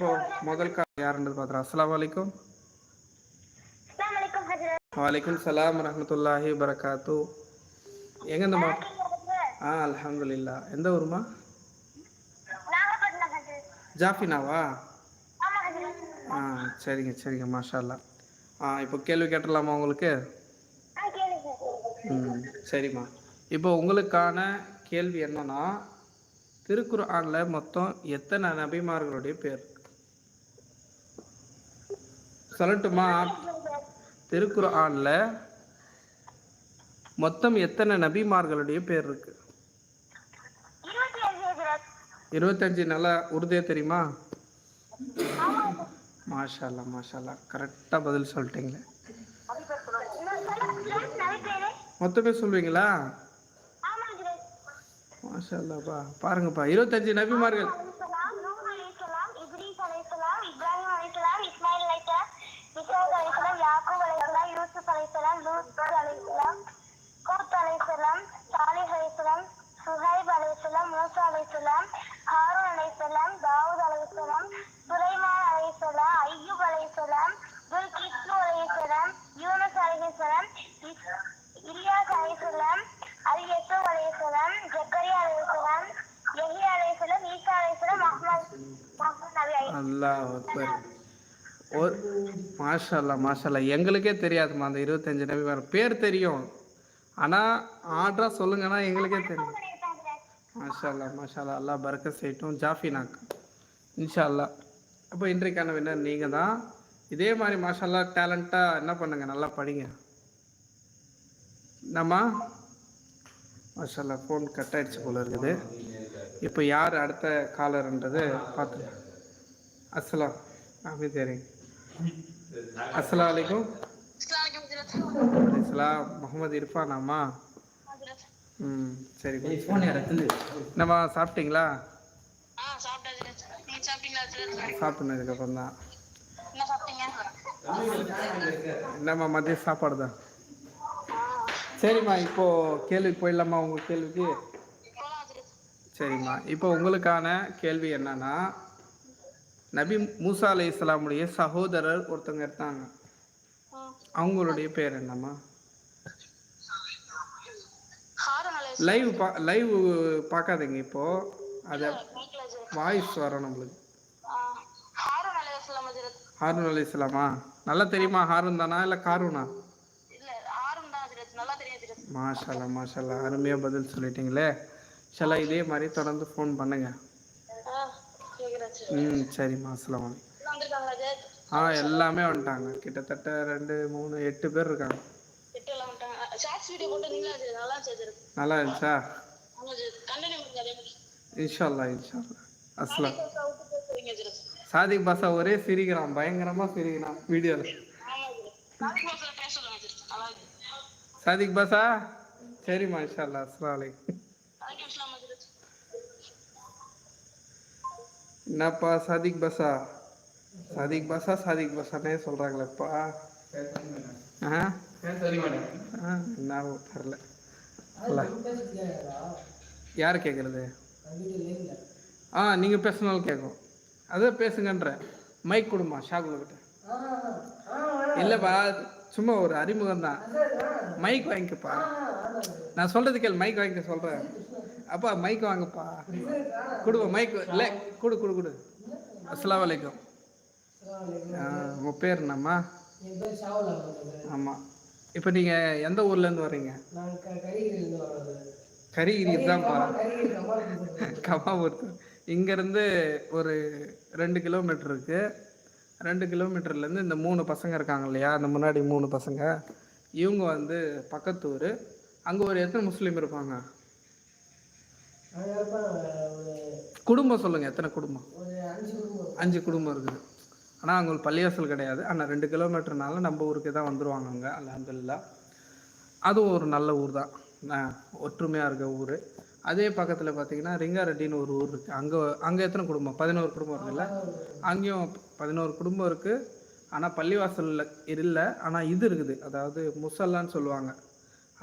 இப்போ முதல் கால் யாருன்றது பார்த்துறோம் அலைக்கும். ஹஜ்ரத். வலைக்கும் சலாம் வரஹ்மத்துல்லாஹி வரகாத்து. எங்க இந்தம்மா? ஹஜ்ரத் ஆ அல்ஹம்துலில்லா. எந்த ஊருமா ஜாஃபினாவா? ஆ சரிங்க சரிங்க. மாஷா அல்லா ஆ இப்போ கேள்வி கேட்டுடலாமா உங்களுக்கு? ம் சரிம்மா. இப்போ உங்களுக்கான கேள்வி என்னன்னா திருக்குர்ஆனில் மொத்தம் எத்தனை நபிமார்களுடைய பேர்? சொல்லட்டுமா? திருக்குர்ஆனில் மொத்தம் எத்தனை நபிமார்களுடைய பேர் இருக்கு? இருபத்தஞ்சு. நல்லா உறுதியாக தெரியுமா? மாஷாலா மாஷாலா கரெக்டாக பதில் சொல்லிட்டீங்களே. மொத்தமே சொல்லுவீங்களா? ஆமா பாருங்கப்பா. இருபத்தஞ்சு நபிமார்கள். அலைசலாம் ஹாரூன் அலைசலாம் தாவூத் அலைசலாம் சுலைமான் அலைசலாம் ஐயூப் அலைசலாம் துல்கிஃப்லு அலைஹிஸ்ஸலாம், யூனுஸ் அலைஹிஸ்ஸலாம், இஸ்- இலியாஸ் அலைசலாம் அல்-யசூப் அலைசலாம் ஜக்கரியா அலைசலாம் யஹ்யா அலைசலாம் ஈசா அலைசலாம் முஹம்மது முஹம்மது நபி அலைஹிஸ்ஸலாம். அல்லாஹ் அக்பர். ஒரு மாஷா அல்லா எங்களுக்கே தெரியாதுமா அந்த இருபத்தஞ்சு நபிமார் பேர். தெரியும். ஆனால் ஆர்டராக சொல்லுங்கன்னா எங்களுக்கே தெரியும். மாஷா அல்லா மாஷா அல்லா பரக்க செய்யட்டும் ஜாஃபினாக் இன்ஷா அல்லா அப்போ இன்றைக்கான வின்னர் நீங்கள் தான் இதே மாதிரி மாஷா அல்லா டேலண்ட்டாக என்ன பண்ணுங்க? நல்லா படிங்க. என்னம்மா? மாஷா அல்லா ஃபோன் கட் ஆயிடுச்சு போல இருக்குது. இப்போ யார் அடுத்த காலர்ன்றது பார்த்து அஸ்ஸலாம் அமைதியாரிங்க அஸ்ஸலாம் வலைக்கும் அஸ்ஸலாம் முகமது இர்ஃபானாம்மா ம் சரி என்னம்மா சாப்பிட்டீங்களா? ஆ சாப்பிட்டாச்சு. நீங்க சாப்பிட்டீங்களா சாப்பிட்டதுக்கப்புறம் தான் என்ன சாப்பிட்டீங்க? என்னம்மா மதிய சாப்பாடு தான் சரிம்மா இப்போ கேள்வி போயிடலாமா உங்கள் கேள்விக்கு. சரிம்மா இப்போ உங்களுக்கான கேள்வி என்னன்னா நபி மூசா அலை இஸ்லாமுடைய சகோதரர் ஒருத்தவங்க இருந்தாங்க அவங்களுடைய பேர் என்னம்மா ஹாரூன் அலைஹிஸ்ஸலாம் லைவ் பா லைவ் பார்க்காதீங்க இப்போ. அதை வாய்ஸ் வரும் நம்மளுக்கு ஹாரூன் அலி இஸ்லாமா நல்லா தெரியுமா? ஹாரூன் தானா? இல்லை காரூனா மாஷால்லா மாஷால்லா. அருமையாக பதில் சொல்லிட்டீங்களே. ஷலா இதே மாதிரி தொடர்ந்து ஃபோன் பண்ணுங்க. ம் சரிம்மா அஸ்லாம் ஆ எல்லாமே வந்துட்டாங்க. கிட்டத்தட்ட ரெண்டு மூணு எட்டு பேர் இருக்காங்க. அதே மாதிரி. இன்ஷால்லா இன்ஷால்லா. அஸ்லாம் சாதிக் பாஷா ஒரே சிரிக்கிறான் பயங்கரமா சிரிக்கிறான் பேச பேச நல்லா இருக்கு. சாதிக் பாஷா? சரிம்மா இன்ஷால்லா. அஸ்லாம் வலைக்கும் என்னப்பா சாதிக் பாஷா? சாதிக் பாஷா சாதிக் பாஷானே சொல்றாங்களேப்பா. ஆ? தெரில. அல்ல யார் கேட்குறது ஆ நீங்கள் பேசினாலும் கேட்கும் அதான் பேசுங்கன்ற மைக் கொடுமா ஷாகுல்கிட்ட இல்லைப்பா சும்மா ஒரு அறிமுகம் தான் மைக் வாங்கிக்கப்பா. நான் சொல்றது கேள் மைக் வாங்கிக்க சொல்கிறேன் அப்பா மைக் வாங்கப்பா. கொடுப்பா மைக் இல்லை கொடு கொடு கொடு. அஸ்ஸலாமு அலைக்கும். ஆ, உங்க பேர் என்னம்மா? ஆமாம் இப்போ நீங்கள் எந்த ஊர்லேருந்து வர்றீங்க? கரிகிரி கமால் கமாபுரத்து இங்கேருந்து ஒரு ரெண்டு கிலோமீட்டர் இருக்குது ரெண்டு கிலோமீட்டர்லேருந்து இந்த மூணு பசங்க இருக்காங்க இல்லையா? அந்த முன்னாடி மூணு பசங்க. இவங்க வந்து பக்கத்து ஊர். அங்கே ஒரு எத்தனை முஸ்லீம் இருப்பாங்க? குடும்பம் சொல்லுங்கள் எத்தனை குடும்பம். அஞ்சு குடும்பம் இருக்குது. ஆனால் அங்கே ஒரு பள்ளிவாசல் கிடையாது. ஆனால் ரெண்டு கிலோமீட்டர்னால நம்ம ஊருக்கு தான் வந்துருவாங்க அங்கே அலமதுல்லா அதுவும் ஒரு நல்ல ஊர் தான். ஒற்றுமையாக இருக்க ஊர். அதே பக்கத்தில் பார்த்தீங்கன்னா ரிங்காரெட்டின்னு ஒரு ஊர் இருக்குது அங்கே அங்கே எத்தனை குடும்பம்? பதினோரு குடும்பம் இருக்குல்ல? அங்கேயும் பதினோரு குடும்பம் இருக்குது ஆனால் பள்ளிவாசலில் இல்லை. ஆனால் இது இருக்குது. அதாவது முசல்லான்னு சொல்லுவாங்க.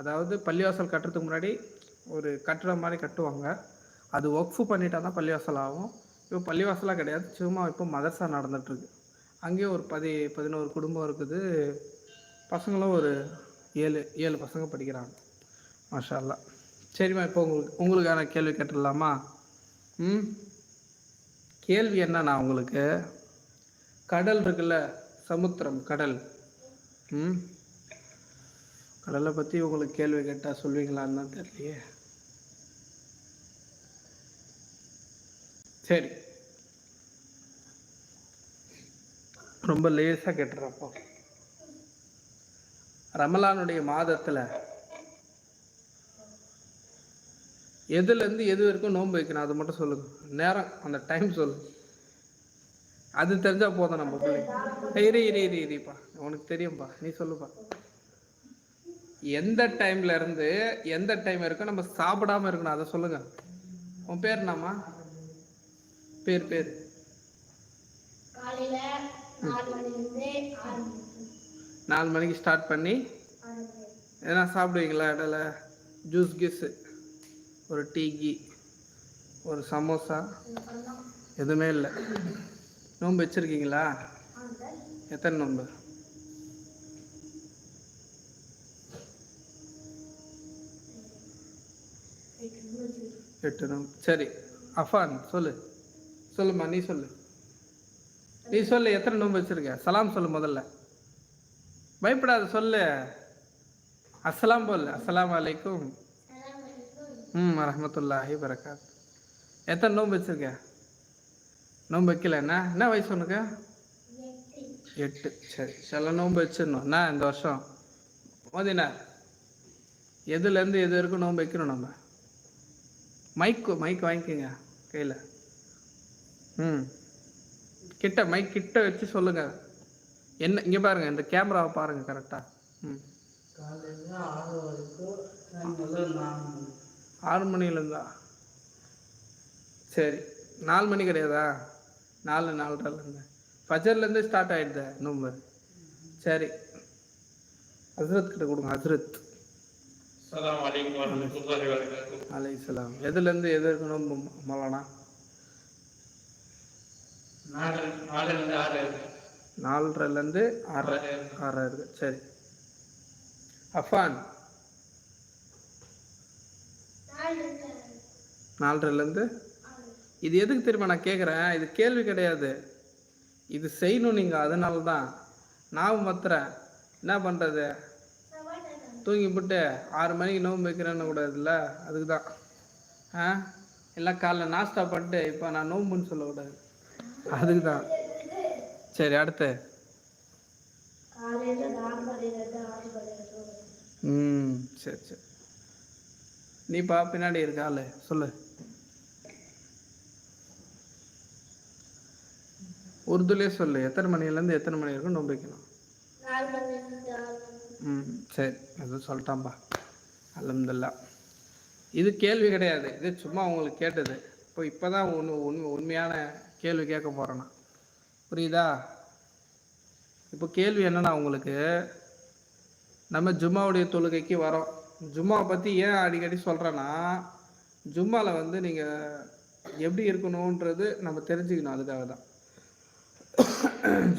அதாவது பள்ளிவாசல் கட்டுறதுக்கு முன்னாடி ஒரு கட்டுற மாதிரி கட்டுவாங்க. அது ஒக்ஃபு பண்ணிட்டா தான் பள்ளிவாசல் ஆகும். இப்போ பள்ளிவாசலாக கிடையாது. சும்மா இப்போ மதர்சா நடந்துகிட்ருக்கு அங்கேயும் ஒரு பதி பதினோரு குடும்பம் இருக்குது. பசங்களும் ஒரு ஏழு ஏழு பசங்க படிக்கிறாங்க. மாஷால்லா சரிம்மா இப்போ உங்களுக்கு உங்களுக்கான கேள்வி கேட்டுடலாமா? ம்? கேள்வி என்னன்னா உங்களுக்கு கடல் இருக்குல்ல சமுத்திரம் கடல். ம்? கடலை பற்றி உங்களுக்கு கேள்வி கேட்டால் சொல்வீங்களான்னு தான் தெரியலையே. சரி. ரொம்ப லேசாக கேட்டுறப்போ. ரமலானுடைய மாதத்தில் எதுலேருந்து எது வரைக்கும் நோன்பு வைக்கணும் அது மட்டும் சொல்லுங்கள் நேரம் அந்த டைம் சொல்லு. அது தெரிஞ்சால் போதும் நம்ம பிள்ளைங்க. இரு இரு இரு இருப்பா. உனக்கு தெரியும்ப்பா நீ சொல்லுப்பா. எந்த டைம்ல இருந்து எந்த டைம் வரைக்கும் நம்ம சாப்பிடாம இருக்கணும் அதை சொல்லுங்க. உன் பேர் என்னம்மா? பேர் பேர். காலையில நாலு மணிக்கு ஸ்டார்ட் பண்ணி எதனா சாப்பிடுவீங்களா இடையில? ஜூஸ் கீஸு ஒரு டீ கீ ஒரு சமோசா எதுவுமே இல்லை. நோன்பு வச்சுருக்கீங்களா? எத்தனை நோன்பு? எட்டு நோன்பு. சரி அஃபான் சொல்லு. சொல்லுமா நீ சொல்லு. நீ சொல்லு எத்தனை நோன்பு வச்சிருக்க? சலாம் சொல்லு முதல்ல. பயப்படாத சொல்லு. அஸ்ஸலாம் போல் அஸ்லாம் வலைக்கும் ம் ரஹமத்துல்லாஹி வரகாத் எத்தனை நோன்பு வச்சிருக்க? நோன்பு வைக்கல என்ன? என்ன வயசு உனக்கு? எட்டு. சரி சில நோன்பு வச்சிடணும். என்ன இந்த வருஷம்? மோதினா? எதுலேருந்து எது வரைக்கும் நோன்பு வைக்கணும் நம்ம? மைக்கு மைக் வாங்கிக்கோங்க கையில். ம். கிட்ட மைக் கிட்ட வச்சு சொல்லுங்க. என்ன இங்க பாருங்க இந்த கேமராவை பாருங்க கரெக்டா ம். ஆறு மணிலேருந்தா சரி. நாலு மணி கிடையாதா? நாலு நாலரைலேருந்து. ஃபஜர்லேருந்து ஸ்டார்ட் ஆகிடுது நோம்பு. சரி. ஹசரத் கிட்ட கொடுங்க ஹசரத் அலை சலாம். எதுலேருந்து எது இருக்கணும் மலானா? நாலரைலேருந்து ஆறரை ஆறரை இருக்கு. சரி. அஃபான். நாலரைலேருந்து இது எதுக்கு தெரியுமா நான் கேட்குறேன்? இது கேள்வி கிடையாது. இது செய்யணும் நீங்கள் அதனால தான் நான் மத்துறேன் என்ன பண்ணுறது தூங்கி போட்டு ஆறு மணிக்கு நோம்பு வைக்கிறேன்னு கூடாதுல்ல அதுக்கு தான் ஆ? எல்லாம் காலைல நாஸ்டா பண்ணிட்டு இப்போ நான் நோம்புன்னு சொல்லக்கூடாது. அதுக்கு தான் சரி அடுத்து. ம் சரி சரி. நீப்பா பின்னாடி இருக்க ஆளு. சொல்லு. உருதுலேயே சொல்லு. எத்தனை மணிலேருந்து எத்தனை மணி வரைக்கும் நோம்பு வைக்கணும்? நாலு மணிலிருந்து ஆறு மணி ம் சரி. எதுவும் சொல்லிட்டான்பா. அலமதுல்லா. இது கேள்வி கிடையாது. இது சும்மா உங்களுக்கு கேட்டது. இப்போ இப்போ தான் ஒன்று உண்மை உண்மையான கேள்வி கேட்க போகிறேன் நான். புரியுதா? இப்போ கேள்வி என்னன்னா உங்களுக்கு நம்ம ஜும்மாவுடைய தொழுகைக்கு வரோம். ஜும்மாவை பற்றி ஏன் அடிக்கடி சொல்கிறேன்னா ஜும்மாவில் வந்து நீங்கள் எப்படி இருக்கணுன்றது நம்ம தெரிஞ்சுக்கணும் அதுக்காக தான்.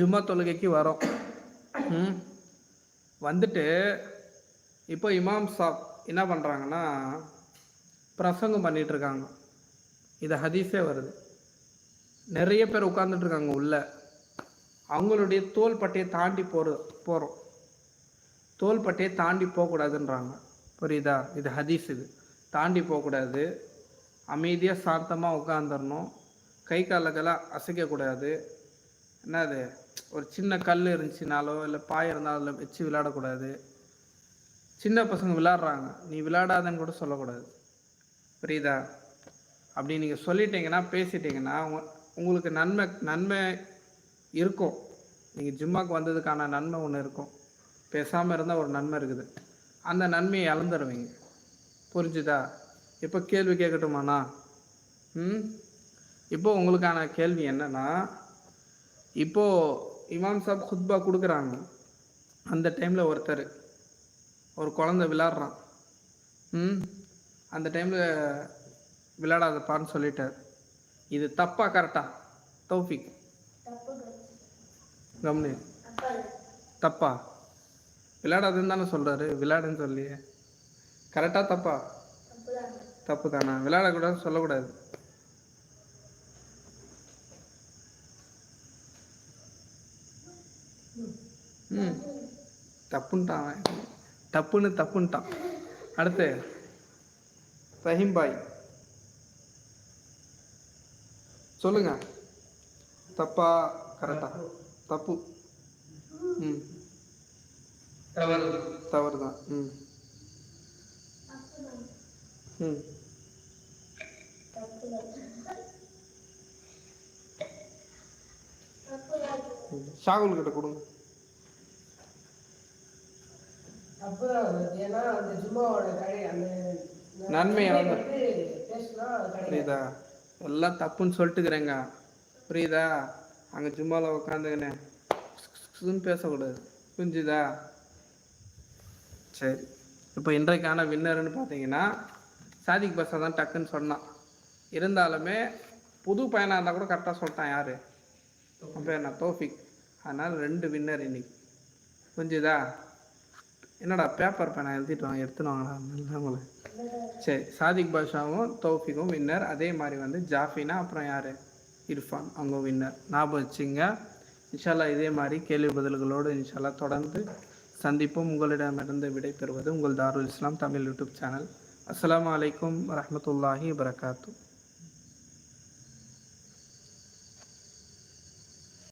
ஜும்மா தொழுகைக்கு வரோம். வந்துட்டு இப்போ இமாம் சாப் என்ன பண்ணுறாங்கன்னா பிரசங்கம் பண்ணிகிட்ருக்காங்க இருக்காங்க. இது ஹதீஸே வருது. நிறைய பேர் உட்காந்துட்ருக்காங்க உள்ள. அவங்களுடைய தோல் பட்டையை தாண்டி போகிற போகிறோம் தோல் பட்டையை தாண்டி போகக்கூடாதுன்றாங்க. புரியுதா? இது ஹதீஸ் இது. தாண்டி போகக்கூடாது. அமைதியாக சாந்தமாக உட்காந்துடணும் கை காலக்கெல்லாம் அசைக்கக்கூடாது. என்னது? ஒரு சின்ன கல் இருந்துச்சுனாலோ இல்லை பாய் இருந்தாலும் அதில் வச்சு விளையாடக்கூடாது. சின்ன பசங்க விளாட்றாங்க நீ விளையாடாதன்னு கூட சொல்லக்கூடாது. புரியுதா? அப்படி நீங்கள் சொல்லிட்டீங்கன்னா பேசிட்டீங்கன்னா உங்களுக்கு நன்மை நன்மை இருக்கும். நீங்கள் ஜிம்மாக்கு வந்ததுக்கான நன்மை ஒன்று இருக்கும். பேசாமல் இருந்தால் ஒரு நன்மை இருக்குது. அந்த நன்மையை இழந்துடுவீங்க புரிஞ்சுதா? இப்போ கேள்வி கேட்கட்டுமாண்ணா ம்? இப்போ உங்களுக்கான கேள்வி என்னென்னா இப்போ இமாம் சாப் குத்பா கொடுக்குறாங்க. அந்த டைமில் ஒருத்தர் ஒரு குழந்தை விளாட்றான். ம்? அந்த டைமில் விளையாடாதப்பான்னு சொல்லிட்டார். இது தப்பா கரெக்டா தௌஃபிக். கம்னு. தப்பா? விளையாடாதுன்னு தானே சொல்கிறாரு விளையாடுன்னு சொல்லி கரெக்டாக தப்பா தப்பு? தானா விளையாடக்கூடாது சொல்லக்கூடாது. ம். தப்புன்ட்டான் அவன். தப்புன்னு தப்புன்ட்டான். அடுத்து ரஹீம் பாய். சொல்லுங்க. தப்பா கரெக்டா தப்பு. ம். தவறு தவறு தான் ம். ம். ஷாகுல் கிட்ட கொடுங்க. கிடையாது புரியுதா? எல்லாம் தப்புன்னு சொல்லிட்டுக்கிறேங்க. புரியுதா? அங்கே ஜும்மாவில் உட்காந்துக்கினே பேசக்கூடாது. புரிஞ்சுதா? சரி. இப்போ இன்றைக்கான வின்னர்னு பார்த்தீங்கன்னா சாதிக் பஸ்ஸை தான் டக்குன்னு சொன்னான். இருந்தாலுமே புது பையனாக இருந்தால் கூட கரெக்டாக சொல்லிட்டான் யார்? அப்போ என்ன? தோஃபிக். அதனால் ரெண்டு வின்னர் இன்னைக்கு. புரிஞ்சுதா? என்னடா பேப்பர் பேனை எழுதிட்டு வாங்க எடுத்துன்னு வாங்கடா உங்களை சரி சாதிக் பாஷாவும் தௌஃபிக்கும் வின்னர் அதே மாதிரி வந்து ஜாஃபினா அப்புறம் யார்? இர்ஃபான் அவங்க வின்னர் ஞாபகம் வச்சுங்க. இன்ஷால்லா இதே மாதிரி கேள்வி பதில்களோடு இன்ஷால்லா தொடர்ந்து சந்திப்போம். உங்களிடமிருந்து விடைபெறுவது உங்கள் தாருல் இஸ்லாம் தமிழ் யூடியூப் சேனல். அஸ்லாம் வலைக்கம் வரமத்துல்லாஹி வரகாத்தூ